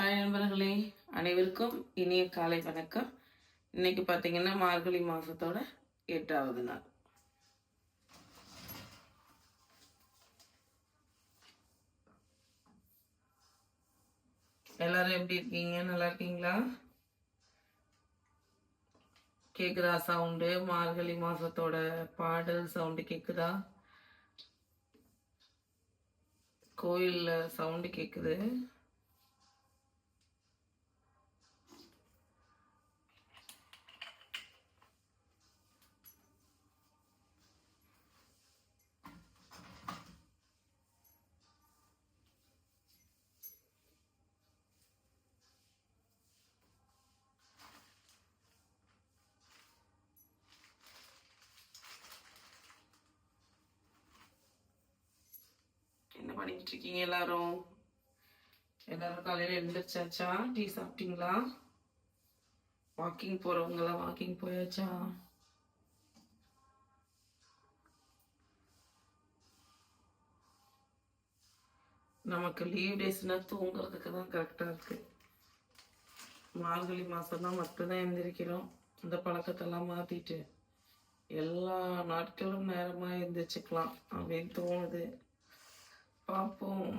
Hi நண்பர்களே அனைவருக்கும் இனிய காலை வணக்கம். இன்னைக்கு பார்த்தீங்கன்னா மார்கழி மாதத்தோட எட்டாவது நாள். எல்லாரும் எப்படி இருக்கீங்க? நல்லா இருக்கீங்களா? கேக்குதா சவுண்டு? மார்கழி மாசத்தோட பாடல் சவுண்டு கேக்குதா? கோயில்ல சவுண்டு கேக்குது. பண்ணிக்கிட்டு பண்ணிட்டு இருக்கீங்க எல்லாரும்? எல்லாரும் காலையில எழுந்திரிச்சாச்சா? டீ சாப்பிட்டீங்களா? வாக்கிங் போறவங்கலாம் வாக்கிங் போயாச்சா? நமக்கு லீவ் டேஸ்னா தூங்குறதுக்கு தான் கரெக்டா இருக்கு. மார்கழி மாசம் தான் மட்டும்தான் எழுந்திரிக்கிறோம். இந்த பழக்கத்தெல்லாம் மாத்திட்டு எல்லா நாட்களும் நேரமா எழுந்திரிச்சுக்கலாம். அப்படின்னு தோணுது. Oh.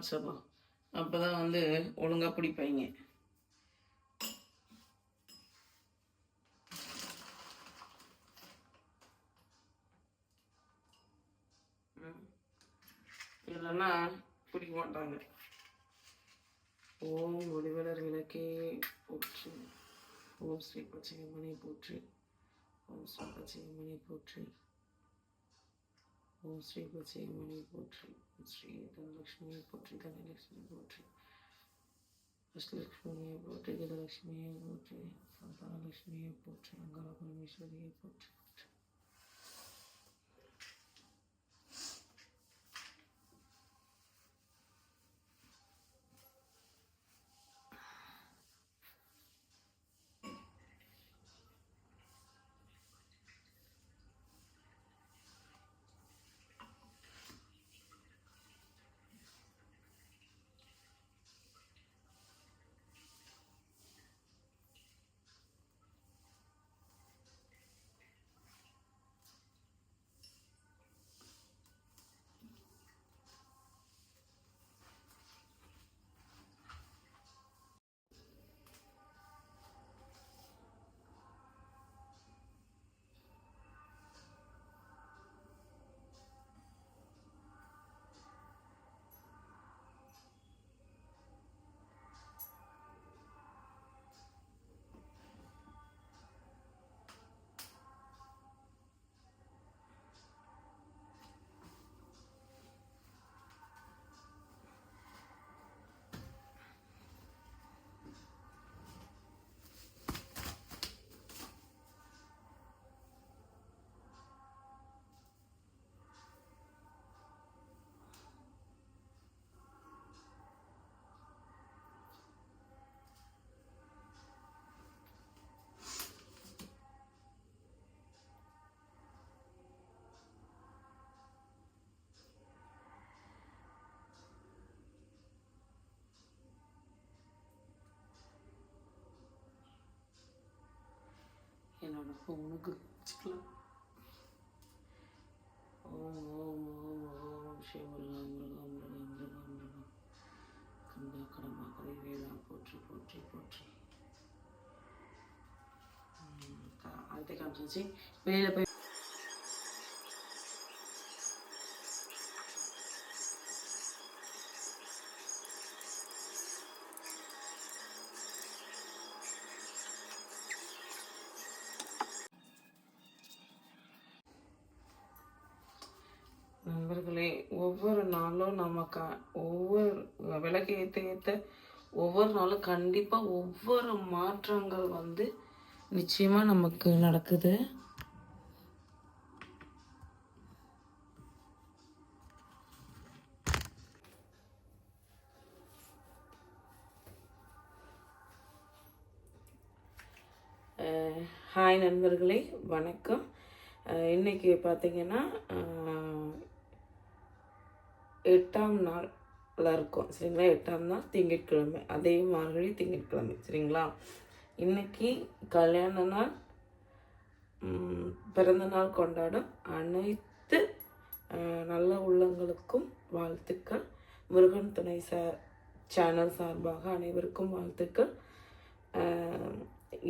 வச்சிடலாம் அப்போ அப்பதான் வந்து ஒழுங்கா பிடிப்பாங்க இல்லைன்னா பிடிக்க மாட்டாங்க. ஓம் ஒளிவலர் விளக்கே போற்று. ஓம் ஸ்ரீ பச்சையம்மனை போற்று. ஓம் ஸ்ரீ பச்சையம்மனை போற்று. ஓம் ஸ்ரீ பச்சையம்மனை போற்றி ஸ்ரீ தனலட்சுமியை போற்றி தனலட்சுமி போற்றி அஷ்டலட்சுமியை போற்றி கஜலட்சுமியை போற்றி சந்தானலட்சுமியை போற்றி அங்காள பரமேஸ்வரியை போற்றி போற்றி என்னோட உனக்கு வச்சுக்கலாம். ஓம் ஓம் ஓம் ஓம் சிவமுருகா முருகா முருகா முருகா முருகா கந்தா கடமா கதை போற்றி போற்றி போற்றி. அடுத்த காமிச்சாச்சு வெளியில் போய் நாளும் நம்ம க ஒவ்வொரு விளக்கு ஏற்ற ஏற்ற ஒவ்வொரு நாளும் கண்டிப்பாக ஒவ்வொரு மாற்றங்கள் வந்து நிச்சயமாக நமக்கு நடக்குது. ஹாய் நண்பர்களே வணக்கம். இன்னைக்கு பார்த்தீங்கன்னா எட்டாம் நாளில் இருக்கும். சரிங்களா? எட்டாம் நாள் திங்கட்கிழமை. அதே மார்கழி திங்கட்கிழமை. சரிங்களா? இன்னைக்கு கல்யாண நாள். பிறந்த நாள் கொண்டாடும் அனைத்து நல்ல உள்ளங்களுக்கும் வாழ்த்துக்கள். முருகன் துணை சா சேனல் சார்பாக அனைவருக்கும் வாழ்த்துக்கள்.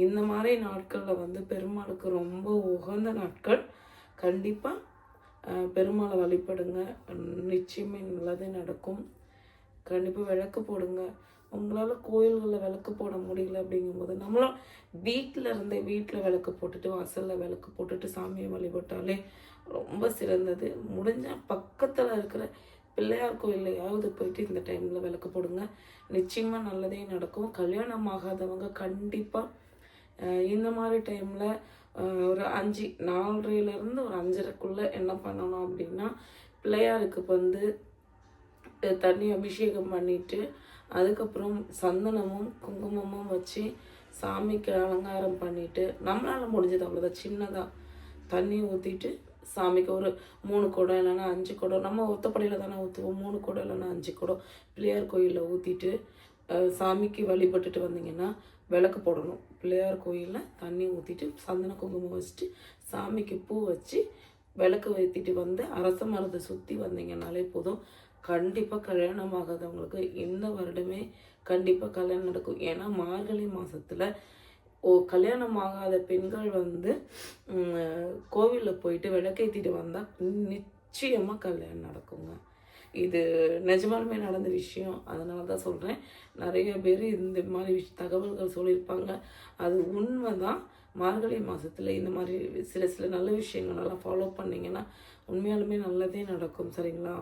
இந்த மாதிரி நாட்களில் வந்து பெருமாளுக்கு ரொம்ப உகந்த நாட்கள். கண்டிப்பாக பெருமாளை வழிபடுங்க. நிச்சயமே நல்லது நடக்கும். கண்டிப்பாக விளக்கு போடுங்க. உங்களால் கோயில்களில் விளக்கு போட முடியல அப்படிங்கும்போது நம்மளும் வீட்டில் இருந்தே வீட்டில் விளக்கு போட்டுட்டு வாசலில் விளக்கு போட்டுட்டு சாமியை வழிபட்டாலே ரொம்ப சிறந்தது. முடிஞ்சால் பக்கத்தில் இருக்கிற பிள்ளையார் கோயில்லையாவது போயிட்டு இந்த டைமில் விளக்கு போடுங்க. நிச்சயமாக நல்லதே நடக்கும். கல்யாணம் ஆகாதவங்க கண்டிப்பாக இந்த மாதிரி டைமில் ஒரு அஞ்சு நாலரைலேருந்து ஒரு அஞ்சரைக்குள்ளே என்ன பண்ணணும் அப்படின்னா பிள்ளையாருக்கு வந்து தண்ணி அபிஷேகம் பண்ணிவிட்டு அதுக்கப்புறம் சந்தனமும் குங்குமமும் வச்சு சாமிக்கு அலங்காரம் பண்ணிவிட்டு நம்மளால் முடிஞ்சது அவ்வளோதான் சின்னதாக தண்ணி ஊற்றிட்டு சாமிக்கு ஒரு மூணு குடம் இல்லைன்னா அஞ்சு குடம் நம்ம ஒத்தப்படையில் தானே ஊற்றுவோம் மூணு குடம் இல்லைன்னா அஞ்சு குடம். பிள்ளையார் கோயிலில் ஊற்றிட்டு சாமிக்கு வழிபட்டுட்டு வந்தீங்கன்னா விளக்கு போடணும். பிள்ளையார் கோயிலில் தண்ணி ஊற்றிட்டு சந்தன குங்குமம் வச்சுட்டு சாமிக்கு பூ வச்சு விளக்கு வைத்திட்டு வந்து அரச மரத்தை சுற்றி வந்தீங்கன்னாலே போதும். கண்டிப்பாக கல்யாணம் ஆகாதவங்களுக்கு இந்த வருடமே கண்டிப்பாக கல்யாணம் நடக்கும். ஏன்னா மார்கழி மாதத்தில் ஓ கல்யாணம் ஆகாத பெண்கள் வந்து கோவிலில் போயிட்டு விளக்கேற்றிட்டு வந்தால் நிச்சயமாக கல்யாணம் நடக்குங்க. இது நிஜமாலுமே நடந்த விஷயம். அதனால தான் சொல்கிறேன் நிறைய பேர் இந்த மாதிரி விஷ் தகவல்கள் சொல்லியிருப்பாங்க. அது உண்மை தான். மார்கழி மாதத்தில் இந்த மாதிரி சில சில நல்ல விஷயங்கள் நல்லா ஃபாலோ பண்ணிங்கன்னா உண்மையாலுமே நல்லதே நடக்கும். சரிங்களா?